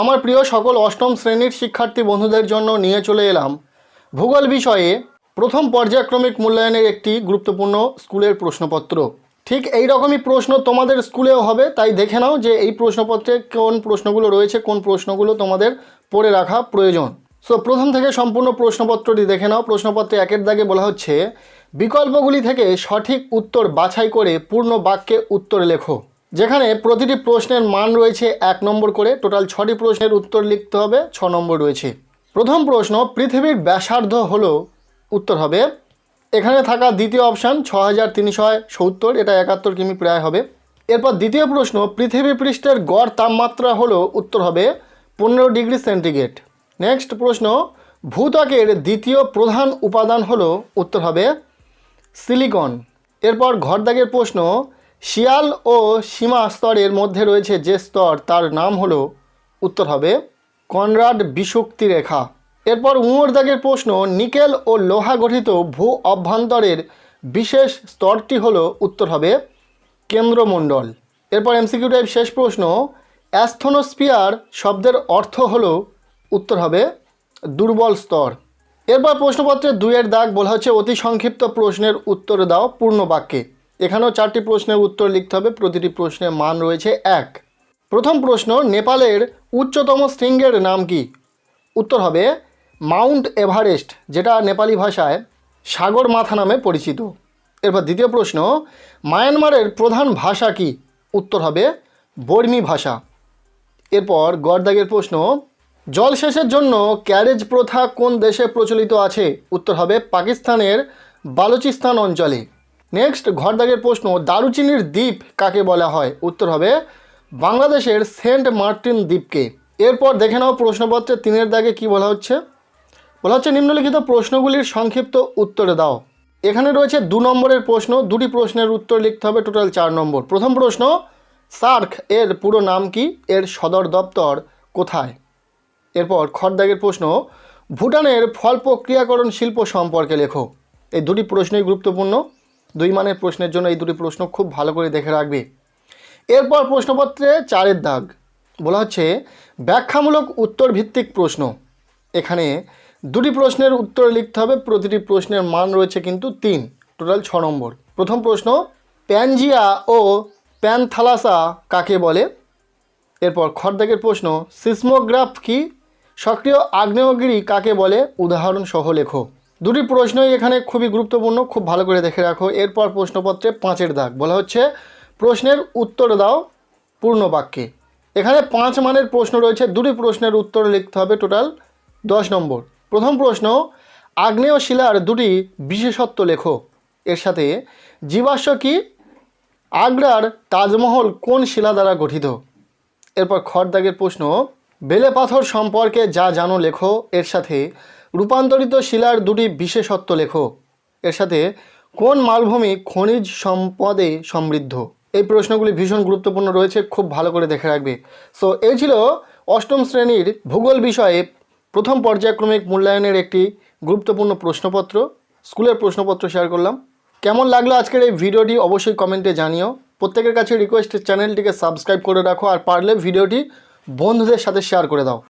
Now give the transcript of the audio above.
আমার প্রিয় সকল অষ্টম শ্রেণির শিক্ষার্থী বন্ধুদের জন্য নিয়ে চলে এলাম। ভূগোল বিষয়ে প্রথম পর্যায়ক্রমিক মূল্যায়নের একটি গুরুত্বপূর্ণ স্কুলের প্রশ্নপত্র। ঠিক এই রকমই প্রশ্ন তোমাদের স্কুলেও হবে, তাই দেখে নাও যে এই প্রশ্নপত্রে কোন প্রশ্নগুলো রয়েছে, কোন প্রশ্নগুলো তোমাদের পড়ে রাখা প্রয়োজন। সো প্রথম থেকে সম্পূর্ণ প্রশ্নপত্রটি দেখে নাও। প্রশ্নপত্রে একের দাগে বলা হচ্ছে, বিকল্পগুলি থেকে সঠিক উত্তর বাছাই করে পূর্ণ বাক্যে উত্তর লেখো। যেখানে প্রতিটি প্রশ্নের মান রয়েছে এক নম্বর করে। টোটাল ছটি প্রশ্নের উত্তর লিখতে হবে, ছ নম্বর রয়েছে। প্রথম প্রশ্ন, পৃথিবীর ব্যাসার্ধ হল, উত্তর হবে, এখানে থাকা দ্বিতীয় অপশান ছ হাজার তিনশো সত্তর, এটা একাত্তর কিমি প্রায় হবে। এরপর দ্বিতীয় প্রশ্ন, পৃথিবী পৃষ্ঠের গড় তাপমাত্রা হলো, উত্তর হবে, পনেরো ডিগ্রি সেন্টিগ্রেড। নেক্সট প্রশ্ন, ভূত্বকের দ্বিতীয় প্রধান উপাদান হলো, উত্তর হবে, সিলিকন। এরপর ঘরদাগের প্রশ্ন শিয়াল ও সীমা স্তরের মধ্যে রয়েছে যে স্তর, তার নাম হলো, উত্তর হবে, কনরাড বিষুক্তি রেখা এরপর উঁয়োর দাগের প্রশ্ন, নিকেল ও লোহা গঠিত ভূ অভ্যন্তরের বিশেষ স্তরটি হলো, উত্তর হবে, কেন্দ্রমণ্ডল। এরপর এমসিকিউ টাইপ শেষ প্রশ্ন অ্যাস্থনোস্পিয়ার শব্দের অর্থ হলো, উত্তর হবে, দুর্বল স্তর। এরপর প্রশ্নপত্রের দুইয়ের দাগ বলা হচ্ছে, অতি সংক্ষিপ্ত প্রশ্নের উত্তর দাও পূর্ণ বাক্যে। এখানেও চারটি প্রশ্নের উত্তর লিখতে হবে, প্রতিটি প্রশ্নের মান রয়েছে এক। প্রথম প্রশ্ন, নেপালের উচ্চতম শৃঙ্গের নাম কি? উত্তর হবে, মাউন্ট এভারেস্ট, যেটা নেপালি ভাষায় সাগর মাথা নামে পরিচিত। এরপর দ্বিতীয় প্রশ্ন, মায়ানমারের প্রধান ভাষা কি? উত্তর হবে, বর্মী ভাষা। এরপর গড়দাগের প্রশ্ন জলসেচের জন্য ক্যারেজ প্রথা কোন দেশে প্রচলিত আছে? উত্তর হবে, পাকিস্তানের বালুচিস্তান অঞ্চলে। নেক্সট ঘরদাগের প্রশ্ন, দারুচিনির দ্বীপ কাকে বলা হয়? উত্তর হবে, বাংলাদেশের সেন্ট মার্টিন দ্বীপকে। এরপর দেখে নাও প্রশ্নপত্রে তিনের দাগে কি বলা হচ্ছে। বলা হচ্ছে, নিম্নলিখিত প্রশ্নগুলির সংক্ষিপ্ত উত্তরে দাও। এখানে রয়েছে দু নম্বরের প্রশ্ন, দুটি প্রশ্নের উত্তর লিখতে হবে, টোটাল চার নম্বর। প্রথম প্রশ্ন, সার্ক এর পুরো নাম কি? এর সদর দপ্তর কোথায়? এরপর খড়দাগের প্রশ্ন, ভুটানের ফল প্রক্রিয়াকরণ শিল্প সম্পর্কে লেখো। এই দুটি প্রশ্নই গুরুত্বপূর্ণ। দুই মানের প্রশ্নের জন্য এই দুটি প্রশ্ন খুব ভালো করে দেখে রাখবে। এরপর প্রশ্নপত্রে চারের দাগ। বলা হচ্ছে, ব্যাখ্যামূলক উত্তর ভিত্তিক প্রশ্ন। এখানে দুটি প্রশ্নের উত্তর লিখতে হবে, প্রতিটি প্রশ্নের মান রয়েছে কিন্তু তিন, টোটাল ছ নম্বর। প্রথম প্রশ্ন, প্যানজিয়া ও প্যানথালাসা কাকে বলে? এরপর খড়দাগের প্রশ্ন, সিসমোগ্রাফ কি? সক্রিয় আগ্নেয়গিরি কাকে বলে? উদাহরণ সহ লেখো। দুটি প্রশ্নই এখানে খুবই গুরুত্বপূর্ণ, খুব ভালো করে দেখে রাখো। এরপর প্রশ্নপত্রে পাঁচের দাগ। বলা হচ্ছে, প্রশ্নের উত্তর দাও পূর্ণ বাক্যে। এখানে পাঁচ মানের প্রশ্ন রয়েছে, দুটি প্রশ্নের উত্তর লিখতে হবে টোটাল দশ নম্বর। প্রথম প্রশ্ন, আগ্নেয় শিলার দুটি বিশেষত্ব লেখো। এর সাথে, জীবাশ্ম কি? আগ্রার তাজমহল কোন শিলা দ্বারা গঠিত? এরপর খড়দাগের প্রশ্ন, বেলে পাথর সম্পর্কে যা জানো লেখো। এর সাথে রূপান্তরিত শিলার দুটি বিশেষত্ব লেখো। এর সাথে, কোন মালভূমি খনিজ সম্পদে সমৃদ্ধ? এই প্রশ্নগুলি ভীষণ গুরুত্বপূর্ণ রয়েছে, খুব ভালো করে দেখে রাখবে। সো এই ছিল অষ্টম শ্রেণির ভূগোল বিষয়ে প্রথম পর্যায়ক্রমিক মূল্যায়নের একটি গুরুত্বপূর্ণ প্রশ্নপত্র। স্কুলের প্রশ্নপত্র শেয়ার করলাম। কেমন লাগল আজকের এই ভিডিওটি অবশ্যই কমেন্টে জানিও। প্রত্যেকের কাছে রিকোয়েস্ট চ্যানেলটিকে সাবস্ক্রাইব করে রাখো আর পারলে ভিডিওটি বন্ধুদের সাথে শেয়ার করে দাও।